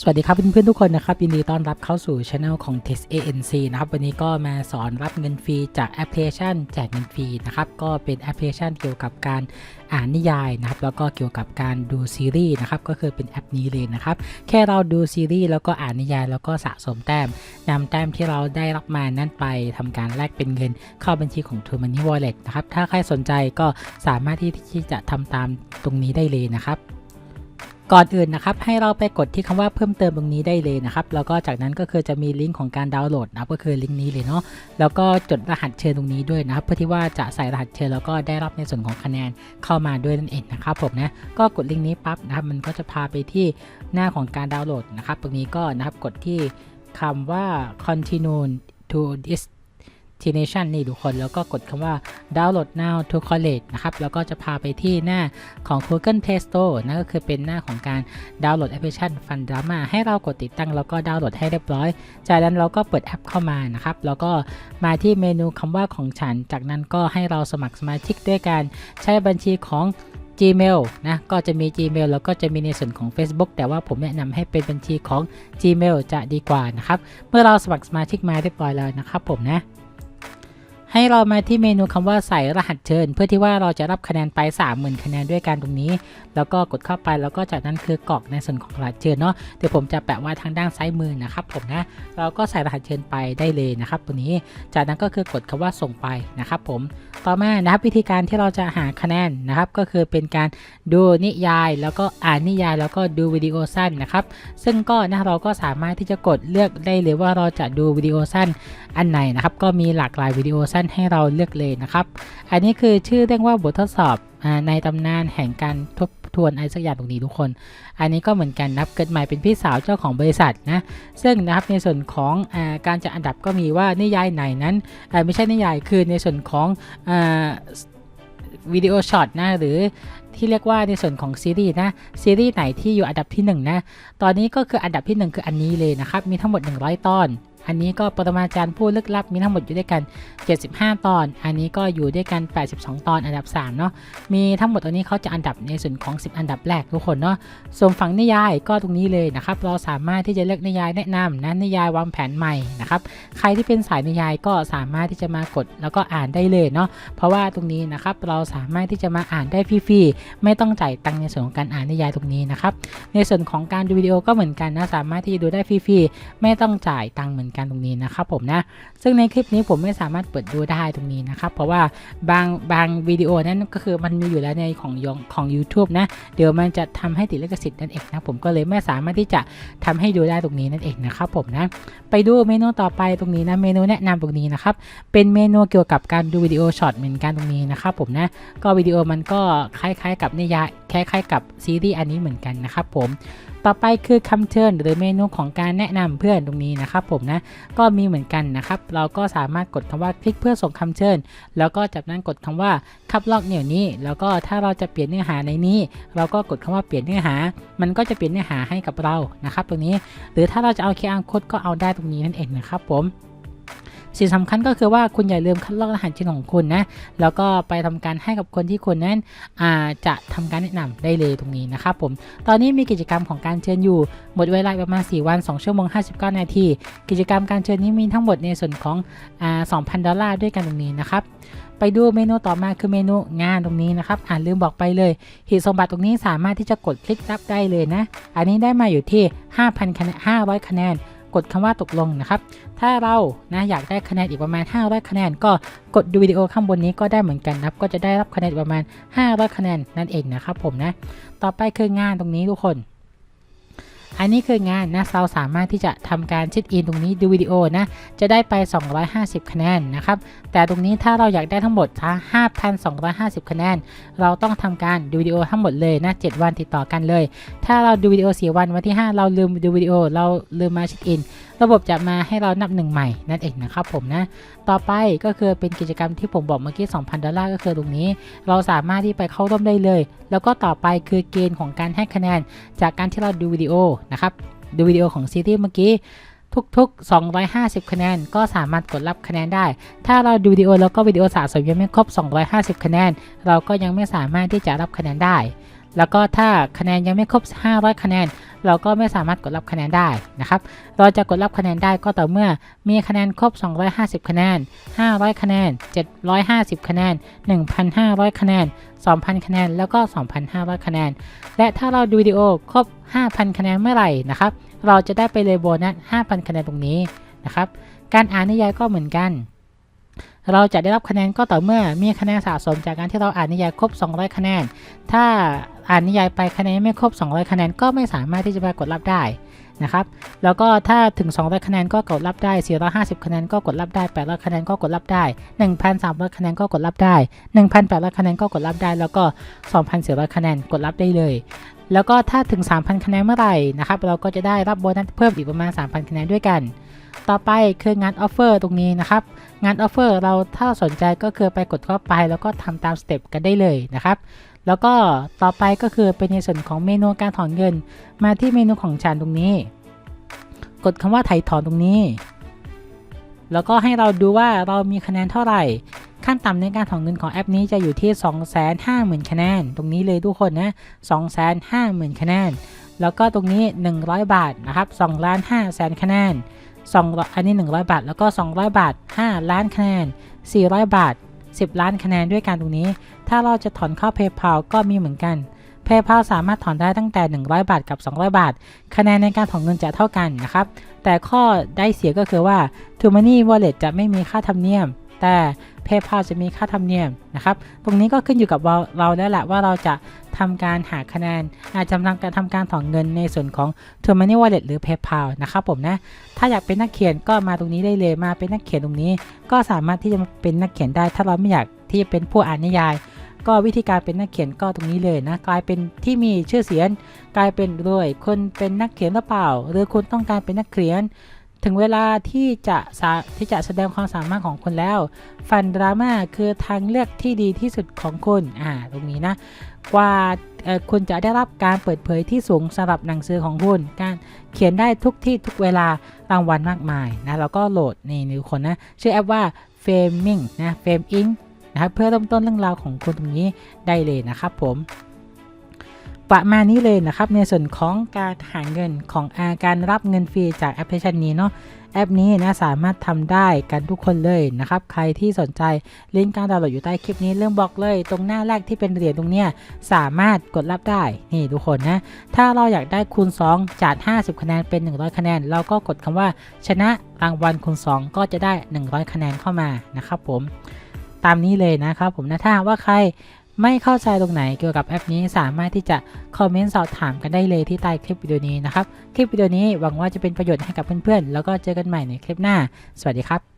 สวัสดีครับเพื่อนๆทุกคนนะครับยินดีต้อนรับเข้าสู่ช anel ของ Test ANC นะครับวันนี้ก็มาสอนรับเงินฟรีจากแอปพลิเคชันแจกเงินฟรีนะครับก็เป็นแอปพลิเคชันเกี่ยวกับการอ่านนิยายนะครับแล้วก็เกี่ยวกับการดูซีรีส์นะครับก็คือเป็นแอปนี้เลยนะครับแค่เราดูซีรีส์แล้วก็อ่านนิยายแล้วก็สะสมแต้มนำแต้มที่เราได้รับมานั้นไปทำการแลกเป็นเงินเข้าบัญชีของ True Money Wallet นะครับถ้าใครสนใจก็สามารถที่ที่จะทำตามตรงนี้ได้เลยนะครับ ก่อนอื่นนะครับให้เราไปกดที่คำว่าเพิ่มเติมตรงนี้ได้เลยนะครับแล้วก็จากนั้นก็คือจะมีลิงก์ของการดาวน์โหลดนะครับก็คือลิงก์นี้เลยเนาะแล้วก็จดรหัสเชิญตรงนี้ด้วยนะครับ เพื่อที่ว่าจะใส่รหัสเชิญแล้วก็ได้รับในส่วนของคะแนนเข้ามาด้วยนั่นเองนะครับผมนะก็กดลิงก์นี้ปั๊บนะครับมันก็จะพาไปที่หน้าของการดาวน์โหลดนะครับ ตรงนี้ก็นะครับกดที่คำว่า continue to t n a t i o n นี่ทุกคนแล้วก็กดคำว่า download now to college นะครับ แล้วก็จะพาไปที่หน้าของ Google Play Store นั่นก็คือเป็นหน้าของการดาวน์โหลดแอปพลิเคชัน Fun Drama ให้เรากดติดตั้งแล้วก็ดาวน์โหลดให้เรียบร้อย จากนั้นเราก็เปิดแอปเข้ามานะครับ แล้วก็มาที่เมนูคำว่าของฉัน จากนั้นก็ให้เราสมัครสมาชิกด้วยการใช้บัญชีของ Gmail นะ ก็จะมี Gmail แล้วก็จะมีในส่วนของ Facebook แต่ว่าผมแนะนำให้เป็นบัญชีของ Gmail จะดีกว่านะครับ เมื่อเราสมัครสมาชิกมาเรียบร้อยแล้วนะครับผมนะ ให้เรามาที่เมนูคำว่าใส่รหัสเชิญ เพื่อที่ว่าเราจะรับคะแนนไป 30,000 คะแนนด้วยกันตรงนี้ แล้วก็กดเข้าไปแล้วก็จากนั้นคือกรอกในส่วนของรหัสเชิญเนาะเดี๋ยวผมจะแปะไว้ทางด้านซ้ายมือนะครับผมนะเราก็ใส่รหัสเชิญไปได้เลยนะครับตัวนี้ จากนั้นก็คือกดคำว่าส่งไปนะครับผมต่อมานะครับวิธีการที่เราจะหาคะแนนนะครับก็คือเป็นการดูนิยาย แล้วก็อ่านนิยาย แล้วก็ดูวิดีโอสั้นนะครับซึ่งก็นะเราก็สามารถที่จะกดเลือกได้เลยว่าเราจะดูวิดีโอสั้นอันไหนนะครับก็มีหลากหลายวิดีโอสั้นให้เราเลือกเลยนะครับ อันนี้คือชื่อเรียกว่าบททดสอบในตำนานแห่งการทบทวนอะไรสักอย่างตรงนี้ทุกคน อันนี้ก็เหมือนกันนับเกิดใหม่เป็นพี่สาวเจ้าของบริษัทนะ ซึ่งนะครับในส่วนของอการจัดอันดับก็มีว่านิยายไหนนั้นไม่ใช่นิยายคือในส่วนของอวิดีโอช็อตนะหรือ ที่เรียกว่าในส่วนของซีรีส์นะซีรีส์ไหนที่อยู่อันดับที่ 1 นะ ตอนนี้ก็คืออันดับที่ 1 คืออันนี้เลยนะครับ มีทั้งหมด 100 ตอน อันนี้ก็ปรมาจารย์ผู้ลึกลับมีทั้งหมดอยู่ด้วยกัน 75 ตอน อันนี้ก็อยู่ด้วยกัน 82 ตอนอันดับ 3 เนาะมีทั้งหมดตัวนี้เขาจะอันดับในส่วนของ 10 อันดับแรกทุกคนเนาะส่วนฝั่งนิยายก็ตรงนี้เลยนะครับ เราสามารถที่จะเลือกนิยายแนะนำนะนิยายวางแผนใหม่นะครับ ใครที่เป็นสายนิยายก็สามารถที่จะมากดแล้วก็อ่านได้เลยเนาะ เพราะว่าตรงนี้นะครับเราสามารถที่จะมาอ่านได้ฟรีๆไม่ต้องจ่ายตังค์ในส่วนของการอ่านนิยายตรงนี้นะครับ ในส่วนของการดูวิดีโอก็เหมือนกันนะสามารถที่ดูได้ฟรีๆไม่ต้องจ่ายตังค์เหมือนกันตรงนี้นะครับผมนะซึ่งในคลิปนี้ผมไม่สามารถเปิดดูได้ตรงนี้นะครับ เพราะว่าบางบางวิดีโอนั้นก็คือมันมีอยู่แล้วในของยองของ u t u b e นะเดี๋ยวมันจะทำให้ติดลิขสิทธิ์นั่นเองนะผมก็เลยไม่สามารถที่จะทำให้ดูได้ตรงนี้นั่นเองนะครับผมนะไปดูเมนูต่อไปตรงนี้นะเมนูแนะนำตรงนี้นะครับเป็นเมนูเกี่ยวกับการดูวิดีโอช็อตเหมือนกันตรงนี้นะครับผมนะก็วิดีโอมันก็คล้ายๆกับนิยายคล้ายๆกับซีรีส์อันนี้เหมือนกันนะครับผมต่อไปคือคำเชิญหรือเมนูของการแนะนำเพื่อนตรงนี้นะครับผมนะก็มีเหมือนกันนะครับ เราก็สามารถกดคำว่าคลิกเพื่อส่งคำเชิญ แล้วก็จากนั้นกดคำว่าคับลอกเหนี่ยวนี้ แล้วก็ถ้าเราจะเปลี่ยนเนื้อหาในนี้ เราก็กดคำว่าเปลี่ยนเนื้อหา มันก็จะเปลี่ยนเนื้อหาให้กับเรานะครับ ตรงนี้ หรือถ้าเราจะเอา QR code ก็เอาได้ตรงนี้นั่นเองนะครับผม สิ่งสำคัญก็คือว่าคุณอย่าลืมคัดลอกรหัสชินของคุณนะ แล้วก็ไปทำการให้กับคนที่คุณนั้นอาจะทำการแนะนำได้เลยตรงนี้นะครับผม ตอนนี้มีกิจกรรมของการเชิญอยู่ หมดเวลาประมาณ 4 วัน 2 ชั่วโมง 59 นาที กิจกรรมการเชิญนี้มีทั้งหมดในส่วนของอ่า2,000 ดอลลาร์ด้วยกันตรงนี้นะครับไปดูเมนูต่อมาคือเมนูงานตรงนี้นะครับ อ่านลืมบอกไปเลยหีบสมบัติตรงนี้สามารถที่จะกดคลิกรับได้เลยนะ อันนี้ได้มาอยู่ที่ 5,000คะแนน500 คะแนน กดคำว่าตกลงนะครับ ถ้าเรานะอยากได้คะแนนอีกประมาณ 500 คะแนน ก็กดดูวิดีโอข้างบนนี้ก็ได้เหมือนกันนะครับ ก็จะได้รับคะแนนอีกประมาณ 500 คะแนนนั่นเองนะครับผมนะ ต่อไปคืองานตรงนี้ทุกคน อันนี้คืองานนะเราสามารถที่จะทำการเช็คอินตรงนี้ดูวิดีโอนะจะได้ไป 250 คะแนนนะครับแต่ตรงนี้ถ้าเราอยากได้ทั้งหมด5,250 คะแนน เราต้องทำการดูวิดีโอทั้งหมดเลยนะ 7 วันติดต่อกันเลย ถ้าเราดูวิดีโอ 4 วันวันที่ 5 เราลืมดูวิดีโอเราลืมมาเช็คอิน ระบบจะมาให้เรานับหนึ่งใหม่นั่นเองนะครับผมนะ ต่อไปก็คือเป็นกิจกรรมที่ผมบอกเมื่อกี้ 2,000 ดอลลาร์ก็คือตรงนี้ เราสามารถที่ไปเข้าร่วมได้เลย แล้วก็ต่อไปคือเกณฑ์ของการให้คะแนน จากการที่เราดูวิดีโอนะครับ ดูวิดีโอของซีรีส์เมื่อกี้ทุกๆ 250 คะแนน ก็สามารถกดรับคะแนนได้ ถ้าเราดูวิดีโอแล้วก็วิดีโอสะสมยังไม่ครบ 250 คะแนน เราก็ยังไม่สามารถที่จะรับคะแนนได้ แล้วก็ถ้าคะแนนยังไม่ครบ 500 คะแนน เราก็ไม่สามารถกดรับคะแนนได้นะครับ เราจะกดรับคะแนนได้ก็ต่อเมื่อมีคะแนนครบ 250 คะแนน 500 คะแนน 750 คะแนน 1,500 คะแนน 2,000 คะแนน แล้วก็ 2,500 คะแนน และถ้าเราดูวิดีโอครบ 5,000 คะแนนเมื่อไหร่นะครับ เราจะได้ไปเลยโบนัส 5,000 คะแนนตรงนี้นะครับ การอ่านนิยายก็เหมือนกัน เราจะได้รับคะแนนก็ต่อเมื่อมีคะแนนสะสมจากการที่เราอ่านนิยายครบ 200 คะแนน ถ้าอ่านนิยายไปคะแนนไม่ครบ 200 คะแนนก็ไม่สามารถที่จะมากดรับได้นะครับ แล้วก็ถ้าถึง 200 คะแนนก็กดรับได้ 450 คะแนนก็กดรับได้ 800 คะแนนก็กดรับได้ 1,300 คะแนนก็กดรับได้ 1,800 คะแนนก็กดรับได้ แล้วก็ 2,400 คะแนนกดรับได้เลย แล้วก็ถ้าถึง 3,000 คะแนนเมื่อไหร่นะครับ เราก็จะได้รับโบนัสเพิ่มอีกประมาณ 3,000 คะแนนด้วยกัน ต่อไปคืองานออฟเฟอร์ตรงนี้นะครับ งานออฟเฟอร์เราถ้าสนใจก็คือไปกดเข้าไปแล้วก็ทำตามสเต็ปกันได้เลยนะครับแล้วก็ต่อไปก็คือเป็นในส่วนของเมนูการถอนเงิน มาที่เมนูของฉันตรงนี้ กดคำว่าไถ่ถอนตรงนี้ แล้วก็ให้เราดูว่าเรามีคะแนนเท่าไหร่ ขั้นต่ำในการถอนเงินของแอปนี้จะอยู่ที่ 250,000 คะแนน ตรงนี้เลยทุกคนนะ 250,000 คะแนน แล้วก็ตรงนี้ 100 บาทนะครับ2ล้าน5แสนคะแนน 2อันนี้ 100 บาท แล้วก็ 200 บาท 5 ล้านคะแนน 400 บาท 10 ล้านคะแนนด้วยกันตรงนี้ ถ้าเราจะถอนเข้า PayPal ก็มีเหมือนกัน PayPal สามารถถอนได้ตั้งแต่ 100 บาทกับ 200 บาท คะแนนในการถอนเงินจะเท่ากันนะครับ แต่ข้อได้เสียก็คือว่า t o Money Wallet จะไม่มีค่าธรรมเนียม แต่ PayPal จะมีค่าธรรมเนียมนะครับ ตรงนี้ก็ขึ้นอยู่กับเราเราแล้วแหละว่าเราจะทำการหาคะแนนอาจจะทำการทำการถอนเงินในส่วนของ t o Money Wallet หรือ PayPal นะครับผมนะ ถ้าอยากเป็นนักเขียนก็มาตรงนี้ได้เลยมาเป็นนักเขียนตรงนี้ ก็สามารถที่จะเป็นนักเขียนได้ ถ้าเราไม่อยากที่จะเป็นผู้อ่านนิยาย ก็วิธีการเป็นนักเขียนก็ตรงนี้เลยนะ กลายเป็นที่มีชื่อเสียงกลายเป็นรวยคนเป็นนักเขียนหรือเปล่า หรือคุณต้องการเป็นนักเขียน ถึงเวลาที่จะที่จะแสดงความสามารถของคุณแล้ว ฟันดราม่าคือทางเลือกที่ดีที่สุดของคุณอ่าตรงนี้นะ กว่าคุณจะได้รับการเปิดเผยที่สูงสำหรับหนังสือของคุณ การเขียนได้ทุกที่ทุกเวลารางวัลมากมายนะแล้วก็โหลดนี่ทุกคนนะ ชื่อแอปว่า f a m i n g นะ f a m Inc นะครับเพื่อเริ่มต้นเรื่องราวของคุณตรงนี้ได้เลยนะครับผม ประมาณนี้เลยนะครับในส่วนของการหาเงินของอาการรับเงินฟรีจากแอปพลิเคชันนี้เนาะแอปนี้นะสามารถทำได้กันทุกคนเลยนะครับ ใครที่สนใจลิงก์การดาวน์โหลดอยู่ใต้คลิปนี้เริ่มบอกเลย ตรงหน้าแรกที่เป็นเหรียญตรงเนี้ยสามารถกดรับได้นี่ทุกคนนะ ถ้าเราอยากได้คูณ 2 จาก 50 คะแนนเป็น 100 คะแนน เราก็กดคำว่าชนะรางวัลคูณ 2 ก็จะได้ 100 คะแนนเข้ามานะครับผมตามนี้เลยนะครับผมนะถ้าว่าใคร ไม่เข้าใจตรงไหนเกี่ยวกับแอปนี้สามารถที่จะคอมเมนต์สอบถามกันได้เลยที่ใต้คลิปวิดีโอนี้นะครับ คลิปวิดีโอนี้หวังว่าจะเป็นประโยชน์ให้กับเพื่อนๆ แล้วก็เจอกันใหม่ในคลิปหน้า สวัสดีครับ